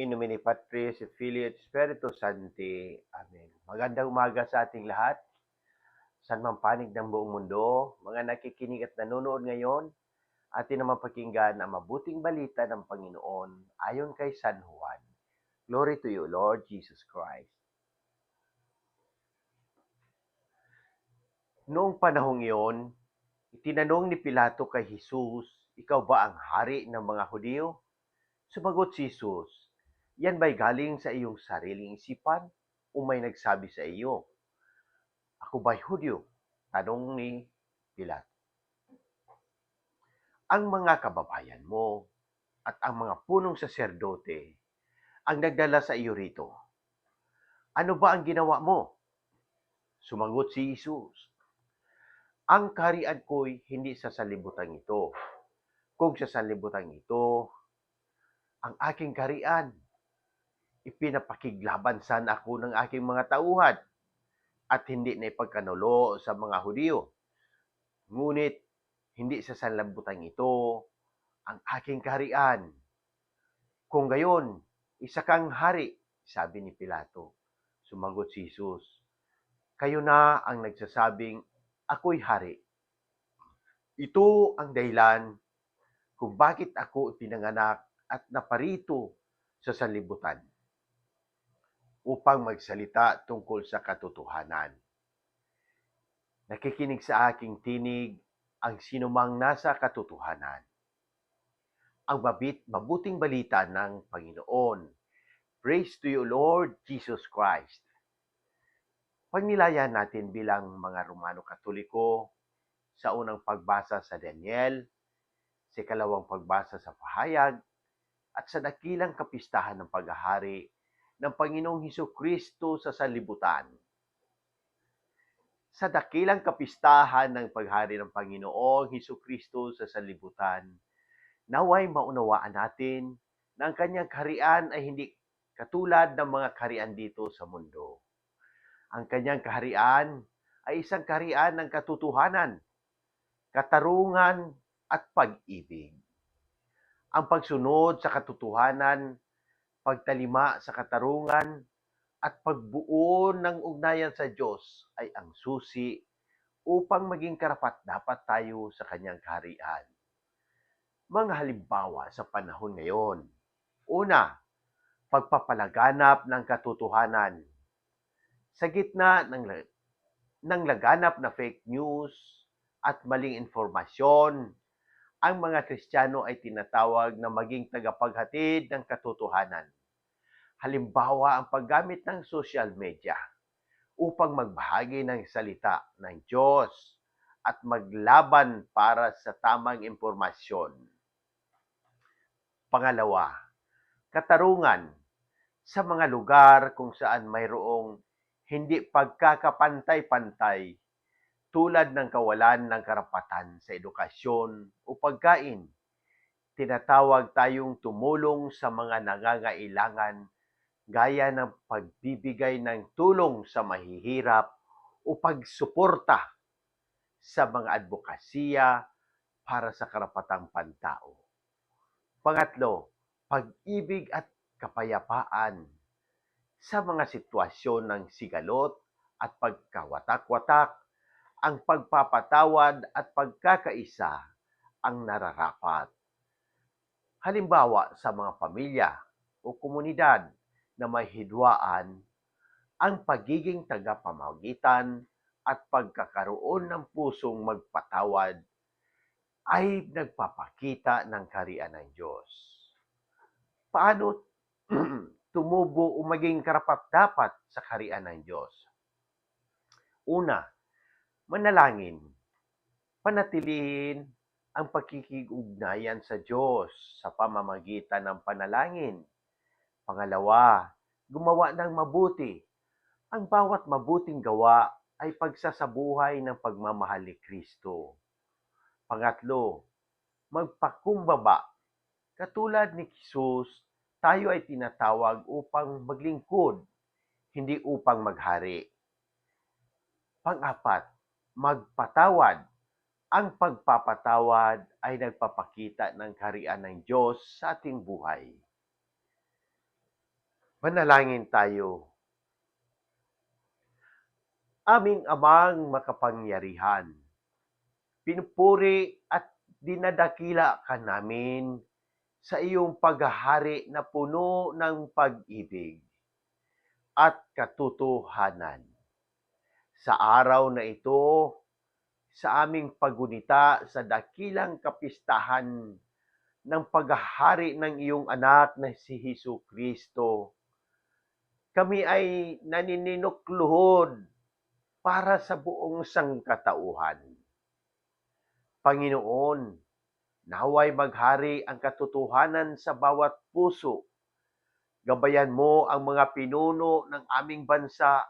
In nomine Patris et Filii et Spiritus Sancti. Amen. Magandang umaga sa ating lahat. San man panig ng buong mundo, mga nakikinig at nanonood ngayon, atin naman pakinggan ang mabuting balita ng Panginoon ayon kay San Juan. Glory to you, Lord Jesus Christ. Noong panahong iyon, itinanong ni Pilato kay Jesus, Ikaw ba ang hari ng mga Hudyo? Sumagot si Jesus, Yan ba'y galing sa iyong sariling isipan o may nagsabi sa iyo? Ako ba'y Hudyo? Tanong ni Pilato. Ang mga kababayan mo at ang mga punong saserdote ang nagdala sa iyo rito. Ano ba ang ginawa mo? Sumagot si Jesus. Ang kaharian ko'y hindi sa sanlibutan ito. Kung sa sanlibutan ito, ang aking kaharian, ipinapakiglaban sana ako ng aking mga tauhan at hindi na ipagkanulo sa mga Hudiyo. Ngunit, hindi sa sanlibutan ito ang aking kaharian. Kung gayon, isa kang hari, sabi ni Pilato. Sumagot si Jesus, kayo na ang nagsasabing ako'y hari. Ito ang dahilan kung bakit ako pinanganak at naparito sa sanlibutan upang magsalita tungkol sa katotohanan. Nakikinig sa aking tinig ang sinumang nasa katotohanan. Ang mabit, mabuting balita ng Panginoon. Praise to you, Lord Jesus Christ. Pagnilayan natin bilang mga Romano Katoliko sa unang pagbasa sa Daniel, sa ikalawang pagbasa sa Pahayag, at sa dakilang kapistahan ng paghahari ng Panginoong Heso Kristo sa sanlibutan. Sa dakilang kapistahan ng paghari ng Panginoong Heso Kristo sa sanlibutan, naway maunawaan natin na ang kanyang kaharian ay hindi katulad ng mga kaharian dito sa mundo. Ang kanyang kaharian ay isang kaharian ng katotohanan, katarungan at pag-ibig. Ang pagsunod sa katotohanan, pagtalima sa katarungan, at pagbuo ng ugnayan sa Diyos ay ang susi upang maging karapat dapat tayo sa kanyang kaharian. Mga halimbawa sa panahon ngayon. Una, pagpapalaganap ng katotohanan. Sa gitna ng, ng laganap na fake news at maling informasyon, ang mga Kristiyano ay tinatawag na maging tagapaghatid ng katotohanan. Halimbawa, ang paggamit ng social media upang magbahagi ng salita ng Diyos at maglaban para sa tamang impormasyon. Pangalawa, katarungan sa mga lugar kung saan mayroong hindi pagkakapantay-pantay tulad ng kawalan ng karapatan sa edukasyon o pagkain. Tinatawag tayong tumulong sa mga nangangailangan gaya ng pagbibigay ng tulong sa mahihirap o pagsuporta sa mga advokasya para sa karapatang pantao. Pangatlo, pag-ibig at kapayapaan sa mga sitwasyon ng sigalot at pagkawatak-watak, ang pagpapatawad at pagkakaisa ang nararapat. Halimbawa sa mga pamilya o komunidad na may hidwaan, ang pagiging tagapamagitan at pagkakaroon ng pusong magpatawad ay nagpapakita ng karian ng Diyos. Paano tumubo o maging karapat-dapat sa karian ng Diyos? Una, manalangin. Panatilihin ang pagkikigugnayan sa Diyos sa pamamagitan ng panalangin. Pangalawa, gumawa ng mabuti. Ang bawat mabuting gawa ay pagsasabuhay ng pagmamahal ni Kristo. Pangatlo, magpakumbaba. Katulad ni Jesus, tayo ay tinatawag upang maglingkod, hindi upang maghari. Pang-apat, magpatawad. Ang pagpapatawad ay nagpapakita ng karian ng Diyos sa ating buhay. Manalangin tayo. Aming amang makapangyarihan, pinupuri at dinadakila ka namin sa iyong paghahari na puno ng pag-ibig at katotohanan. Sa araw na ito, sa aming pagunita sa dakilang kapistahan ng paghahari ng iyong anak na si Hesus Kristo, kami ay nanininukluhod para sa buong sangkatauhan. Panginoon, naway maghari ang katotohanan sa bawat puso. Gabayan mo ang mga pinuno ng aming bansa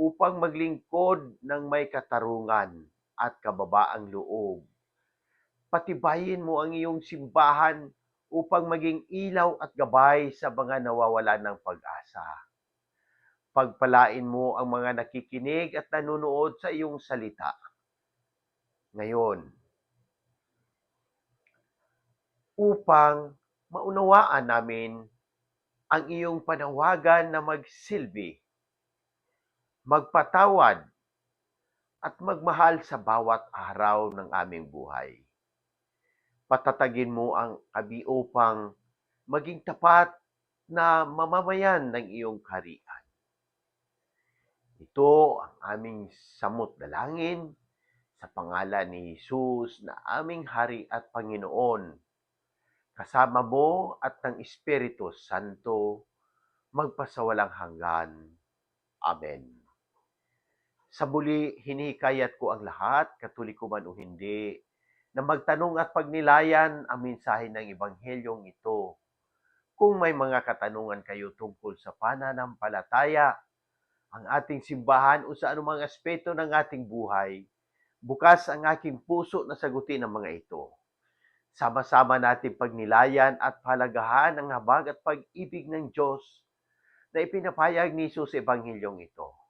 upang maglingkod ng may katarungan at kababaang loob. Patibayin mo ang iyong simbahan upang maging ilaw at gabay sa mga nawawalan ng pag-asa. Pagpalain mo ang mga nakikinig at nanonood sa iyong salita. Ngayon, upang maunawaan namin ang iyong panawagan na magsilbi, magpatawad, at magmahal sa bawat araw ng aming buhay. Patatagin mo ang kami upang maging tapat na mamamayan ng iyong kaharian. Ito ang aming samot dalangin sa pangalan ni Jesus na aming Hari at Panginoon. Kasama mo at ng Espiritu Santo magpasawalang hanggan. Amen. Sa muli, hinihikayat ko ang lahat, katoliko man o hindi, na magtanong at pagnilayan ang mensahe ng Ebanghelyong ito. Kung may mga katanungan kayo tungkol sa pananampalataya, ang ating simbahan o sa anumang aspeto ng ating buhay, bukas ang aking puso na sagutin ang mga ito. Sama-sama natin pagnilayan at palagahan ang habag at pag-ibig ng Diyos na ipinapayag ni Jesus sa Ebanghelyong ito